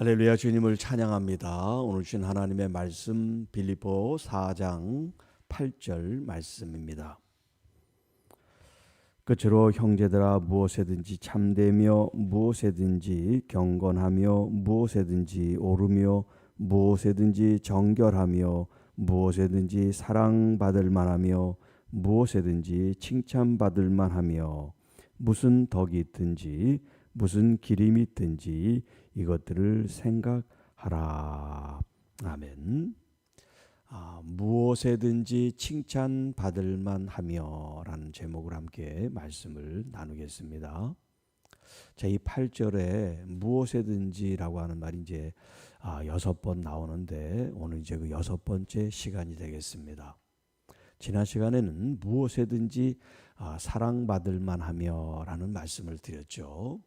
할렐루야 주님을 찬양합니다. 오늘 주신 하나님의 말씀 빌립보 4장 8절 말씀입니다. 끝으로 형제들아 무엇에든지 참되며 무엇에든지 경건하며 무엇에든지 오르며 무엇에든지 정결하며 무엇에든지 사랑받을 만하며 무엇에든지 칭찬받을 만하며 무슨 덕이 있든지 무슨 기림이 있든지 이것들을 생각하라. 아멘. 아, 무엇에든지 칭찬받을 만하며 라는 제목을 함께 말씀을 나누겠습니다. 자, 이 8절에 무엇에든지라고 하는 말이 이제 아, 여섯 번 나오는데 오늘 이제 그 여섯 번째 시간이 되겠습니다. 지난 시간에는 무엇에든지 아, 사랑받을 만하며 라는 말씀을 드렸죠.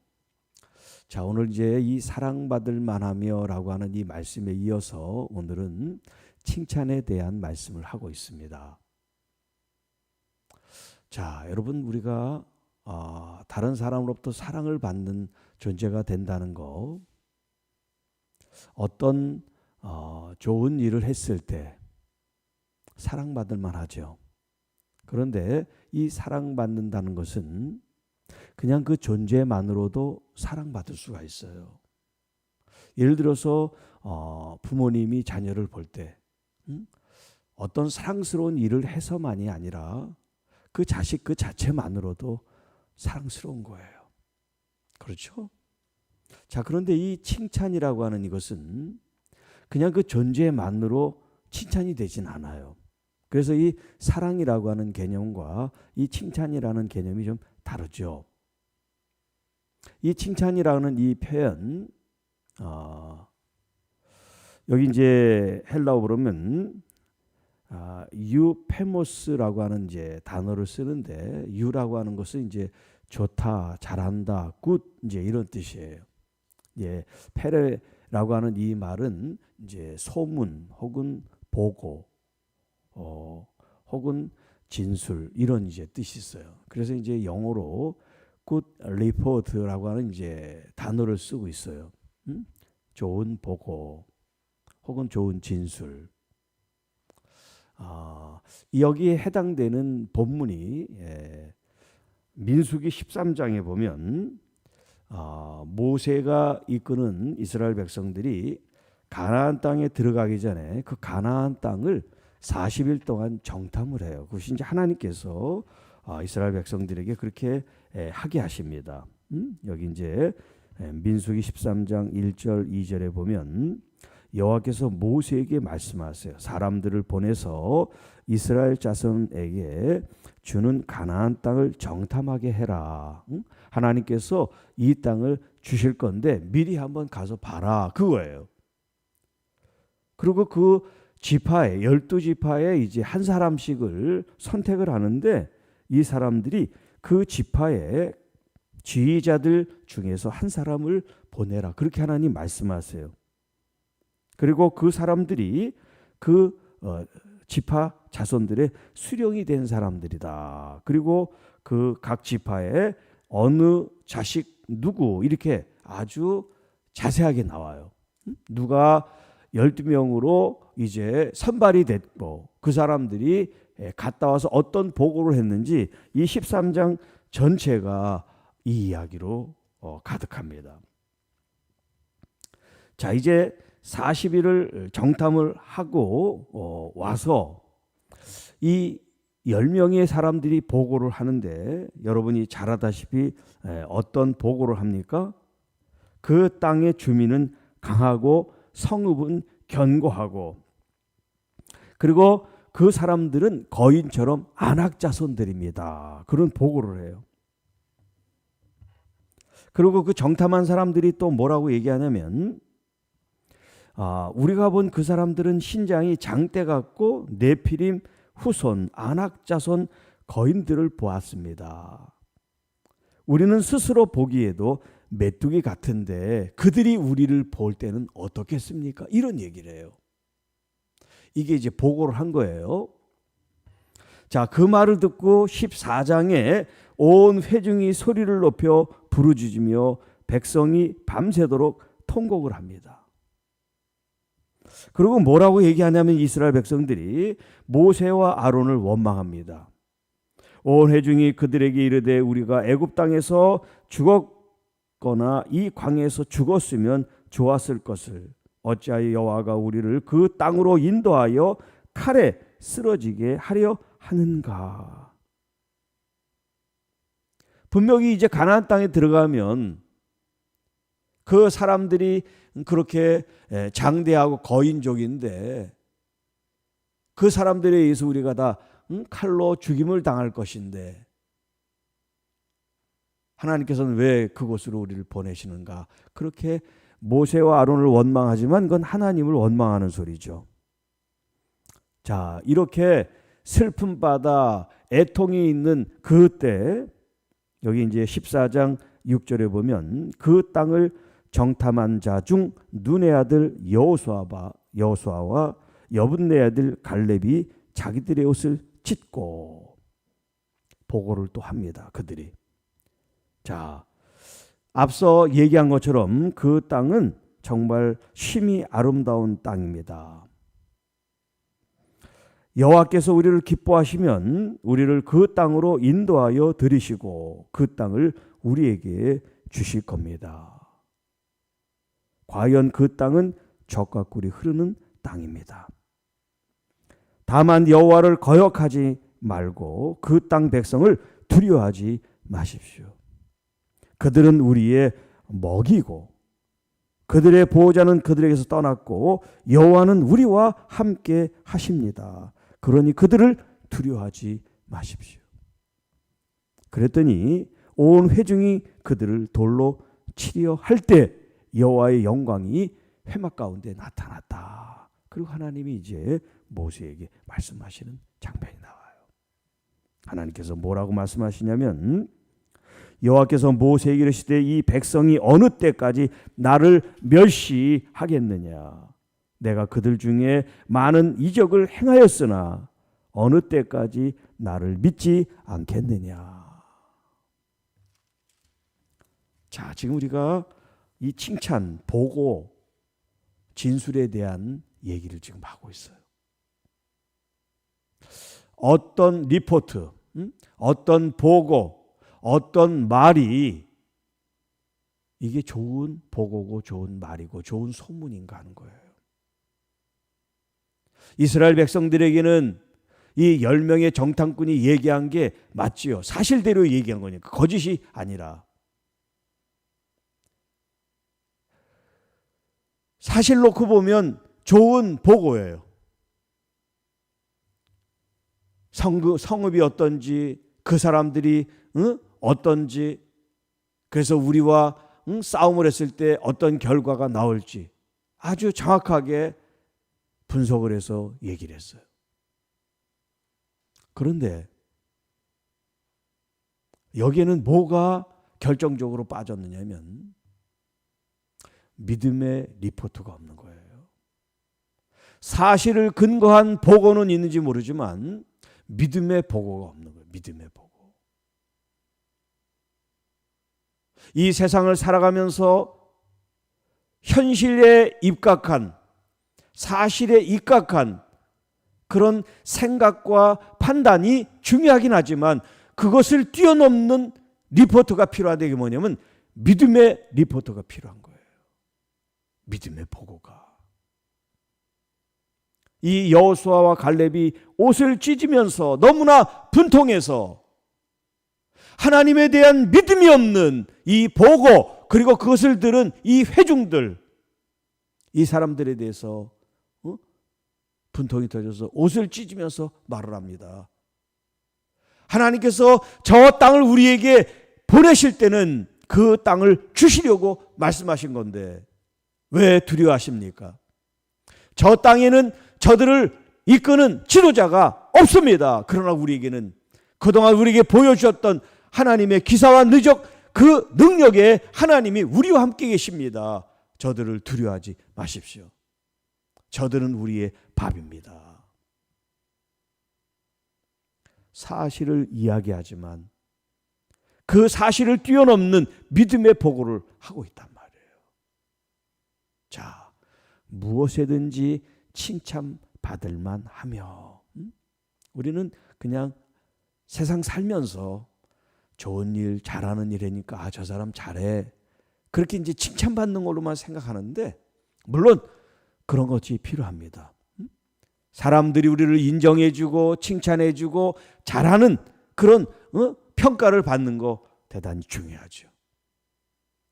자, 오늘 이제 이 사랑받을 만하며라고 하는 이 말씀에 이어서 오늘은 칭찬에 대한 말씀을 하고 있습니다. 자, 여러분 우리가 어, 다른 사람으로부터 사랑을 받는 존재가 된다는 거 어떤 어, 좋은 일을 했을 때 사랑받을 만하죠. 그런데 이 사랑받는다는 것은 그냥 그 존재만으로도 사랑받을 수가 있어요. 예를 들어서 어, 부모님이 자녀를 볼때 음? 어떤 사랑스러운 일을 해서만이 아니라 그 자식 그 자체만으로도 사랑스러운 거예요. 그렇죠? 자, 그런데 이 칭찬이라고 하는 이것은 그냥 그 존재만으로 칭찬이 되진 않아요. 그래서 이 사랑이라고 하는 개념과 이 칭찬이라는 개념이 좀 다르죠. 이 칭찬이라는 이 표현, 어, 여기 이제 헬라어 보면 아, 유페모스라고 하는 이제 단어를 쓰는데 유라고 하는 것은 이제 좋다, 잘한다, 굿 이제 이런 뜻이에요. 예, 페레라고 하는 이 말은 이제 소문 혹은 보고, 어, 혹은 진술 이런 이제 뜻이 있어요. 그래서 이제 영어로 good report라고 하는 이제 단어를 쓰고 있어요. 음? 좋은 보고 혹은 좋은 진술. 아, 여기에 해당되는 본문이 예, 민수기 13장에 보면 아, 모세가 이끄는 이스라엘 백성들이 가나안 땅에 들어가기 전에 그 가나안 땅을 40일 동안 정탐을 해요. 그것이 이제 하나님께서 아, 이스라엘 백성들에게 그렇게 에, 하게 하십니다. 음? 여기 이제 에, 민수기 13장 1절 2절에 보면 여호와께서 모세에게 말씀하세요. 사람들을 보내서 이스라엘 자손에게 주는 가나안 땅을 정탐하게 해라. 응? 하나님께서 이 땅을 주실 건데 미리 한번 가서 봐라. 그거예요. 그리고 그 지파에 열두 지파에 이제 한 사람씩을 선택을 하는데 이 사람들이 그 지파의 지휘자들 중에서 한 사람을 보내라. 그렇게 하나님 말씀하세요. 그리고 그 사람들이 그 어, 지파 자손들의 수령이 된 사람들이다. 그리고 그 각 지파에 어느 자식 누구 이렇게 아주 자세하게 나와요. 누가 12명으로 이제 선발이 됐고 그 사람들이 갔다 와서 어떤 보고를 했는지 이 13장 전체가 이 이야기로 어, 가득합니다. 자, 이제 40일을 정탐을 하고 어, 와서 이 10명의 사람들이 보고를 하는데 여러분이 잘 아다시피 어떤 보고를 합니까? 그 땅의 주민은 강하고 성읍은 견고하고 그리고 그 사람들은 거인처럼 안악자손들입니다. 그런 보고를 해요. 그리고 그 정탐한 사람들이 또 뭐라고 얘기하냐면 아, 우리가 본 그 사람들은 신장이 장대 같고 네피림 후손 안악자손 거인들을 보았습니다. 우리는 스스로 보기에도 메뚜기 같은데 그들이 우리를 볼 때는 어떻겠습니까? 이런 얘기를 해요. 이게 이제 보고를 한 거예요. 자, 그 말을 듣고 14장에 온 회중이 소리를 높여 부르짖으며 백성이 밤새도록 통곡을 합니다. 그리고 뭐라고 얘기하냐면 이스라엘 백성들이 모세와 아론을 원망합니다. 온 회중이 그들에게 이르되 우리가 애굽 땅에서 죽었거나 이 광에서 죽었으면 좋았을 것을 어찌하여 여호와가 우리를 그 땅으로 인도하여 칼에 쓰러지게 하려 하는가? 분명히 이제 가나안 땅에 들어가면 그 사람들이 그렇게 장대하고 거인족인데 그 사람들에 의해서 우리가 다 칼로 죽임을 당할 것인데 하나님께서는 왜 그곳으로 우리를 보내시는가? 그렇게 모세와 아론을 원망하지만 그건 하나님을 원망하는 소리죠. 자, 이렇게 슬픔 받아 애통이 있는 그때 여기 이제 14장 6절에 보면 그 땅을 정탐한 자 중 눈의 아들 여호수아와 여호수아와 여분네 아들 갈렙이 자기들의 옷을 찢고 보고를 또 합니다. 그들이 자 앞서 얘기한 것처럼 그 땅은 정말 심히 아름다운 땅입니다. 여호와께서 우리를 기뻐하시면 우리를 그 땅으로 인도하여 들이시고 그 땅을 우리에게 주실 겁니다. 과연 그 땅은 젖과 꿀이 흐르는 땅입니다. 다만 여호와를 거역하지 말고 그 땅 백성을 두려워하지 마십시오. 그들은 우리의 먹이고 그들의 보호자는 그들에게서 떠났고 여호와는 우리와 함께 하십니다. 그러니 그들을 두려워하지 마십시오. 그랬더니 온 회중이 그들을 돌로 치려 할 때 여호와의 영광이 회막 가운데 나타났다. 그리고 하나님이 이제 모세에게 말씀하시는 장면이 나와요. 하나님께서 뭐라고 말씀하시냐면 여호와께서 모세에게 이르시되 이 백성이 어느 때까지 나를 멸시하겠느냐? 내가 그들 중에 많은 이적을 행하였으나 어느 때까지 나를 믿지 않겠느냐? 자 지금 우리가 이 칭찬 보고 진술에 대한 얘기를 지금 하고 있어요. 어떤 리포트, 어떤 보고, 어떤 말이 이게 좋은 보고고 좋은 말이고 좋은 소문인가 하는 거예요. 이스라엘 백성들에게는 이열 명의 정탐꾼이 얘기한 게 맞지요. 사실대로 얘기한 거니까 거짓이 아니라 사실 놓고 보면 좋은 보고예요. 성급, 성읍이 어떤지 그 사람들이 응? 어떤지 그래서 우리와 응? 싸움을 했을 때 어떤 결과가 나올지 아주 정확하게 분석을 해서 얘기를 했어요. 그런데 여기에는 뭐가 결정적으로 빠졌느냐면 믿음의 리포트가 없는 거예요. 사실을 근거한 보고는 있는지 모르지만 믿음의 보고가 없는 거예요. 믿음의 보고. 이 세상을 살아가면서 현실에 입각한 사실에 입각한 그런 생각과 판단이 중요하긴 하지만 그것을 뛰어넘는 리포트가 필요하다 게 뭐냐면 믿음의 리포트가 필요한 거예요. 믿음의 보고가. 이 여호수아와 갈렙이 옷을 찢으면서 너무나 분통해서 하나님에 대한 믿음이 없는 이 보고 그리고 그것을 들은 이 회중들 이 사람들에 대해서 어? 분통이 터져서 옷을 찢으면서 말을 합니다. 하나님께서 저 땅을 우리에게 보내실 때는 그 땅을 주시려고 말씀하신 건데 왜 두려워하십니까? 저 땅에는 저들을 이끄는 지도자가 없습니다. 그러나 우리에게는 그동안 우리에게 보여주셨던 하나님의 기사와 누적 그 능력에 하나님이 우리와 함께 계십니다. 저들을 두려워하지 마십시오. 저들은 우리의 밥입니다. 사실을 이야기하지만 그 사실을 뛰어넘는 믿음의 보고를 하고 있단 말이에요. 자, 무엇에든지 칭찬받을 만하며 음? 우리는 그냥 세상 살면서 좋은 일 잘하는 일이니까 아 저 사람 잘해 그렇게 이제 칭찬받는 걸로만 생각하는데 물론 그런 것이 필요합니다. 음? 사람들이 우리를 인정해주고 칭찬해주고 잘하는 그런 어? 평가를 받는 거 대단히 중요하죠.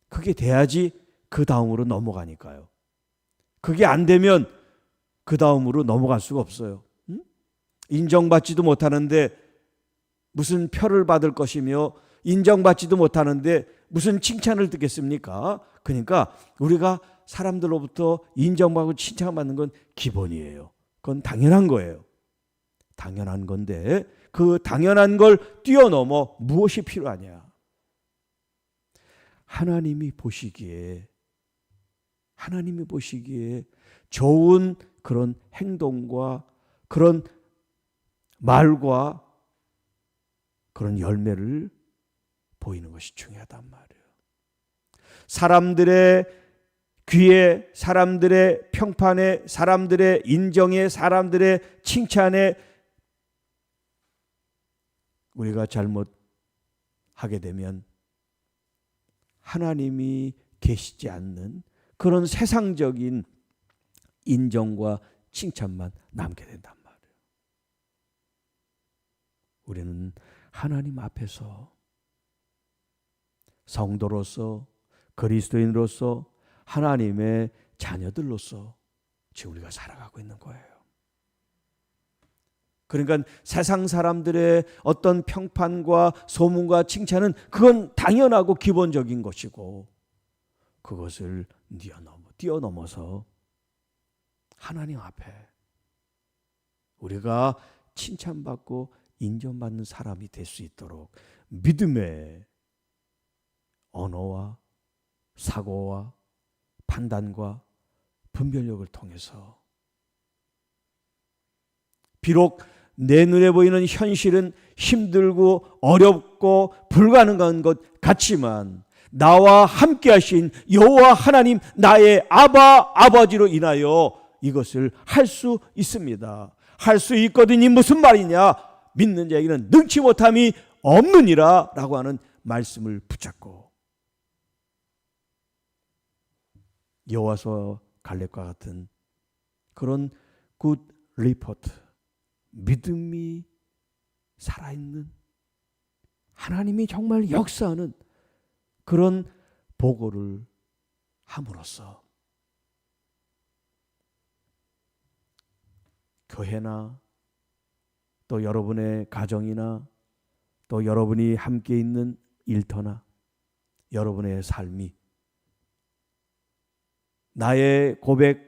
그게 돼야지 그 다음으로 넘어가니까요. 그게 안 되면 그 다음으로 넘어갈 수가 없어요. 음? 인정받지도 못하는데 무슨 표를 받을 것이며 인정받지도 못하는데 무슨 칭찬을 듣겠습니까? 그러니까 우리가 사람들로부터 인정받고 칭찬받는 건 기본이에요. 그건 당연한 거예요. 당연한 건데 그 당연한 걸 뛰어넘어 무엇이 필요하냐? 하나님이 보시기에 하나님이 보시기에 좋은 그런 행동과 그런 말과 그런 열매를 보이는 것이 중요하단 말이에요. 사람들의 귀에, 사람들의 평판에, 사람들의 인정에, 사람들의 칭찬에 우리가 잘못하게 되면 하나님이 계시지 않는 그런 세상적인 인정과 칭찬만 남게 말이에요. 우리는 하나님 앞에서 성도로서 그리스도인으로서 하나님의 자녀들로서 지금 우리가 살아가고 있는 거예요. 그러니까 세상 사람들의 어떤 평판과 소문과 칭찬은 그건 당연하고 기본적인 것이고 그것을 뛰어넘어 뛰어넘어서 하나님 앞에 우리가 칭찬받고 인정받는 사람이 될 수 있도록 믿음의 언어와 사고와 판단과 분별력을 통해서 비록 내 눈에 보이는 현실은 힘들고 어렵고 불가능한 것 같지만 나와 함께 하신 여호와 하나님 나의 아바 아버지로 인하여 이것을 할 수 있습니다. 할 수 있거든이 무슨 말이냐? 믿는 자에게는 능치 못함이 없느니라 라고 하는 말씀을 붙잡고 여호와서 갈렙과 같은 그런 굿 리포트 믿음이 살아있는 하나님이 정말 역사하는 그런 보고를 함으로써 교회나 또 여러분의 가정이나 또 여러분이 함께 있는 일터나 여러분의 삶이 나의 고백,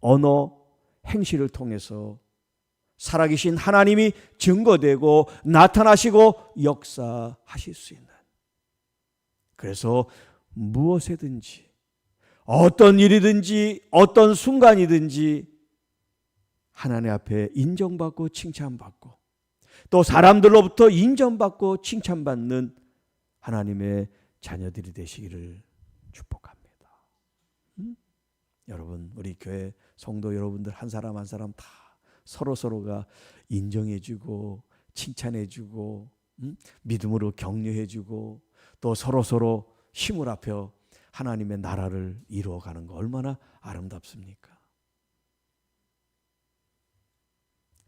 언어, 행실을 통해서 살아계신 하나님이 증거되고 나타나시고 역사하실 수 있는 그래서 무엇이든지 어떤 일이든지 어떤 순간이든지 하나님 앞에 인정받고 칭찬받고 또 사람들로부터 인정받고 칭찬받는 하나님의 자녀들이 되시기를 축복합니다. 음? 여러분 우리 교회 성도 여러분들 한 사람 한 사람 다 서로 서로가 인정해주고 칭찬해주고 음? 믿음으로 격려해주고 또 서로 서로 힘을 합혀 하나님의 나라를 이루어가는 거 얼마나 아름답습니까?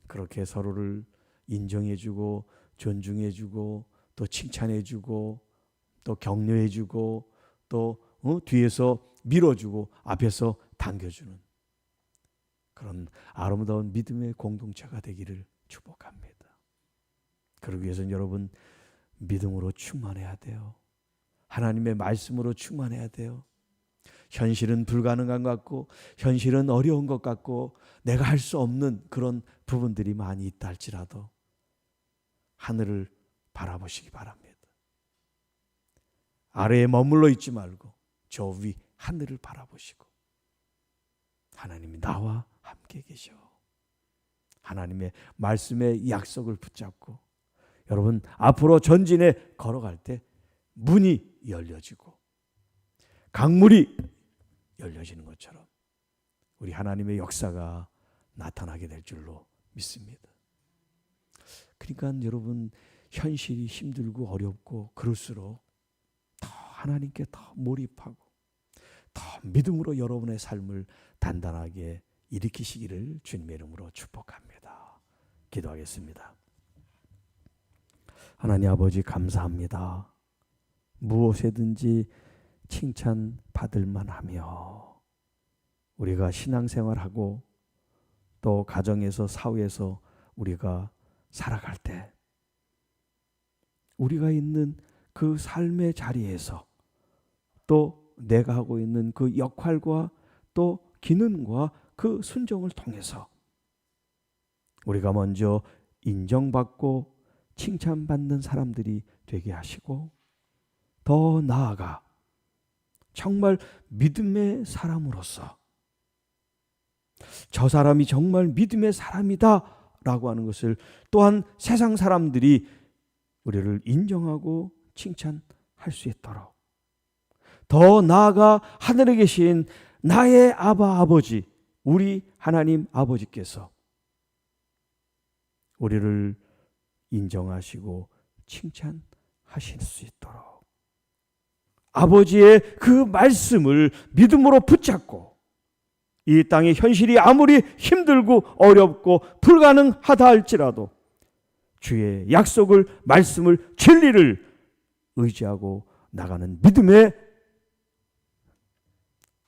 그렇게 서로를 인정해주고 존중해주고 또 칭찬해주고 또 격려해주고 또 어? 뒤에서 밀어주고 앞에서 당겨주는 그런 아름다운 믿음의 공동체가 되기를 축복합니다. 그러기 위해서는 여러분 믿음으로 충만해야 돼요. 하나님의 말씀으로 충만해야 돼요. 현실은 불가능한 것 같고 현실은 어려운 것 같고 내가 할 수 없는 그런 부분들이 많이 있다 할지라도 하늘을 바라보시기 바랍니다. 아래에 머물러 있지 말고 저 위 하늘을 바라보시고 하나님이 나와 함께 계셔. 하나님의 말씀의 약속을 붙잡고 여러분 앞으로 전진에 걸어갈 때 문이 열려지고 강물이 열려지는 것처럼 우리 하나님의 역사가 나타나게 될 줄로 믿습니다. 그러니까 여러분 현실이 힘들고 어렵고 그럴수록 더 하나님께 더 몰입하고 더 믿음으로 여러분의 삶을 단단하게 일으키시기를 주님의 이름으로 축복합니다. 기도하겠습니다. 하나님 아버지 감사합니다. 무엇에든지 칭찬 받을 만하며 우리가 신앙생활하고 또 가정에서 사회에서 우리가 살아갈 때 우리가 있는 그 삶의 자리에서 또 내가 하고 있는 그 역할과 또 기능과 그 순종을 통해서 우리가 먼저 인정받고 칭찬받는 사람들이 되게 하시고 더 나아가 정말 믿음의 사람으로서 저 사람이 정말 믿음의 사람이다 라고 하는 것을 또한 세상 사람들이 우리를 인정하고 칭찬할 수 있도록. 더 나아가 하늘에 계신 나의 아바 아버지 우리 하나님 아버지께서 우리를 인정하시고 칭찬하실 수 있도록. 아버지의 그 말씀을 믿음으로 붙잡고 이 땅의 현실이 아무리 힘들고 어렵고 불가능하다 할지라도 주의 약속을 말씀을 진리를 의지하고 나가는 믿음의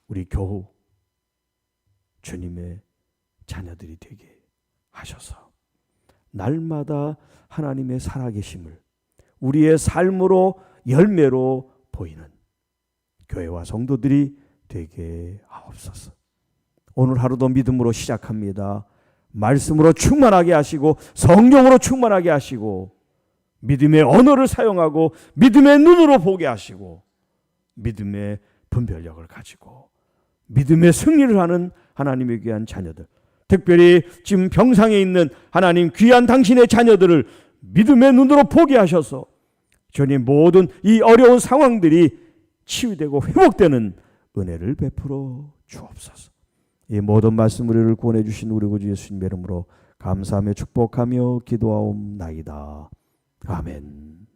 우리 교우 주님의 자녀들이 되게 하셔서 날마다 하나님의 살아계심을 우리의 삶으로 열매로 보이는 교회와 성도들이 되게 하옵소서. 오늘 하루도 믿음으로 시작합니다. 말씀으로 충만하게 하시고 성령으로 충만하게 하시고 믿음의 언어를 사용하고 믿음의 눈으로 보게 하시고 믿음의 분별력을 가지고 믿음의 승리를 하는 하나님의 귀한 자녀들 특별히 지금 병상에 있는 하나님 귀한 당신의 자녀들을 믿음의 눈으로 보게 하셔서 주님 모든 이 어려운 상황들이 치유되고 회복되는 은혜를 베풀어 주옵소서. 이 모든 말씀 우리를 구원해 주신 우리 구주 예수님의 이름으로 감사하며 축복하며 기도하옵나이다. 아멘.